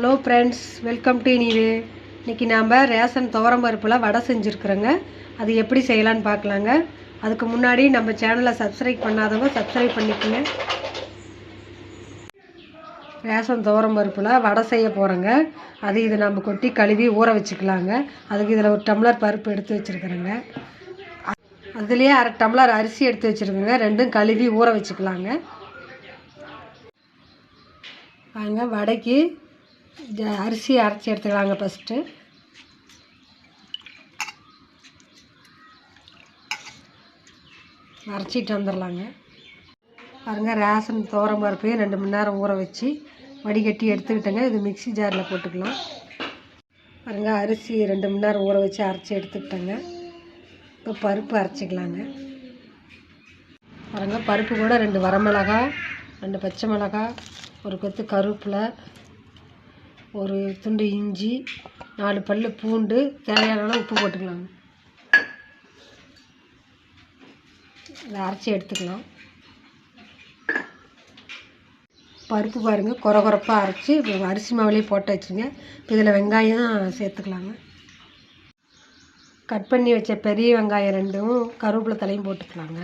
Hello friends welcome to இனிவே இன்றைக்கி நாம் ரேஷன் துவரம் பருப்பில் வடை செஞ்சுருக்குறோங்க. அது எப்படி செய்யலான்னு பார்க்கலாங்க. அதுக்கு முன்னாடி நம்ம சேனலை சப்ஸ்கிரைப் பண்ணாதவங்க சப்ஸ்கிரைப் பண்ணிக்கோங்க. ரேஷன் துவரம் பருப்பில் வடை செய்ய போகிறோங்க அது இது நம்ம கொட்டி கழுவி ஊற வச்சுக்கலாங்க. அதுக்கு இதில் ஒரு டம்ளர் பருப்பு எடுத்து வச்சுருக்குறேங்க. அதுலேயே அரை டம்ளர் அரிசி எடுத்து வச்சுருக்கோங்க. ரெண்டும் கழுவி ஊற வச்சுக்கலாங்க. வாங்க வடைக்கு அரிசி அரைச்சி எடுத்துக்கலாங்க ஃபஸ்ட்டு அரைச்சிட்டு வந்துடலாங்க பாருங்கள் ரேஷன் துவரம் பருப்பையும் ரெண்டு மணி நேரம் ஊற வச்சு வடிகட்டி எடுத்துக்கிட்டேங்க. இது மிக்ஸி ஜாரில் போட்டுக்கலாம். பாருங்கள் அரிசி ரெண்டு மணி நேரம் ஊற வச்சு அரைச்சி எடுத்துக்கிட்டேங்க. இப்போ பருப்பு அரைச்சிக்கலாங்க. பாருங்கள் பருப்பு கூட ரெண்டு வரமிளகா ரெண்டு பச்சை மிளகா ஒரு கொத்து கருவேப்பிலை ஒரு துண்டு இஞ்சி நாலு பல் பூண்டு தேவையான அளவு உப்பு போட்டுக்கலாங்க இதை அரைச்சி எடுத்துக்கலாம். பருப்பு பாருங்கள் குறை குறைப்பாக அரைச்சி இப்போ அரிசி மாவுலேயே போட்டு வச்சுங்க. இப்போ இதில் வெங்காயம் சேர்த்துக்கலாங்க கட் பண்ணி வச்ச பெரிய வெங்காயம் ரெண்டும் கருவேப்பிலை தலையும் போட்டுக்கலாங்க.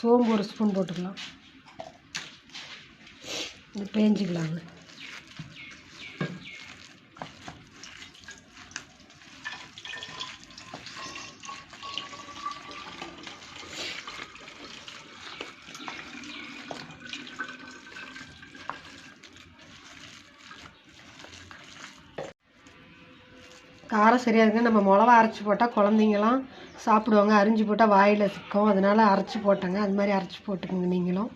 சோம்பு ஒரு ஸ்பூன் போட்டுக்கலாம். இது பேஞ்சிக்கலாங்க. காரம் சரியாக இருக்குங்க நம்ம மிளவா அரைச்சி போட்டால் குழந்தைங்களாம் சாப்பிடுவாங்க. அரிஞ்சு போட்டால் வாயில் சிக்கும். அதனால அரைச்சி போட்டேங்க. அது மாதிரி அரைச்சி போட்டுக்கோங்க நீங்களும்.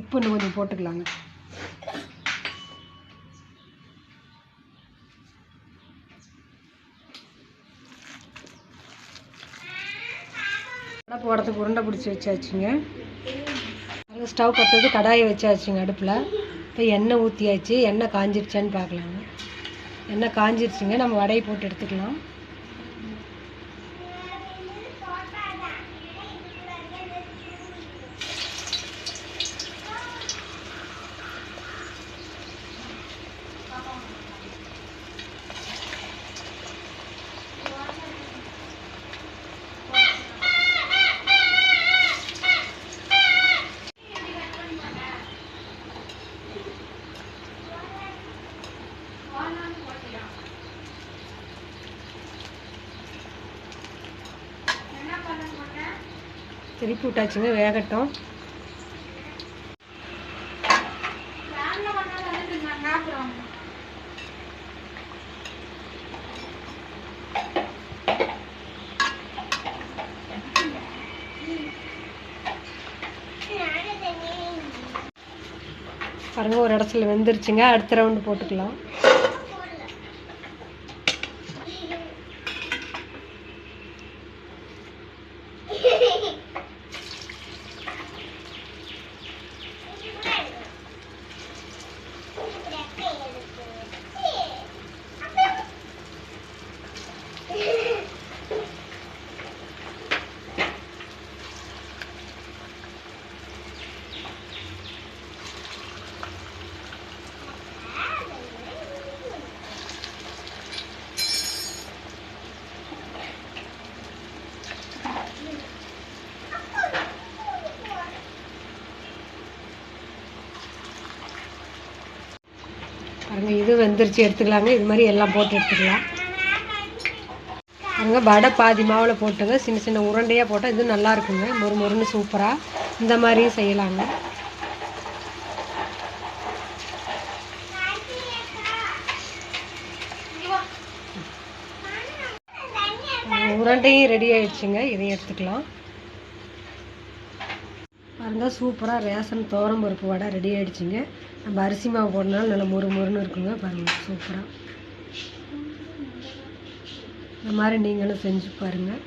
உப்பு இன்னும் கொஞ்சம் போட்டுக்கலாங்க. போடுறதுக்கு உருண்டை பிடிச்சி வச்சாச்சுங்க. ஸ்டவ் பற்றது கடாயை வச்சாச்சுங்க அடுப்பில். இப்போ எண்ணெய் ஊற்றியாச்சு எண்ணெய் காஞ்சிருச்சான்னு பார்க்கலாங்க. எண்ணெய் காஞ்சிருச்சுங்க நம்ம வடையை போட்டு எடுத்துக்கலாம். திருப்பி விட்டாச்சுங்க வேகட்டும். பாருங்க ஒரு இடத்துல வெந்துருச்சுங்க. அடுத்த ரவுண்டு போட்டுக்கலாம். இது வெந்துருச்சு எடுத்துக்கலாங்க. இது மாதிரி எல்லாம் போட்டு எடுத்துக்கலாம். அங்கே வடை பாதி மாவில் போட்டுங்க சின்ன சின்ன உருண்டையாக போட்டால் இது நல்லா இருக்குங்க. மொறு மொறுன்னு சூப்பராக இந்த மாதிரியும் செய்யலாங்க. உருண்டையும் ரெடி ஆயிடுச்சுங்க. இதையும் எடுத்துக்கலாம். பாருங்கள் சூப்பராக ரேஷன் துவரம் பருப்பு வடை ரெடி ஆகிடுச்சிங்க நம்ம அரிசி மாவு போடனால நல்லா மொறு மொறுன்னு இருக்குங்க. பாருங்கள் சூப்பராக இந்த மாதிரி நீங்களும் செஞ்சு பாருங்கள்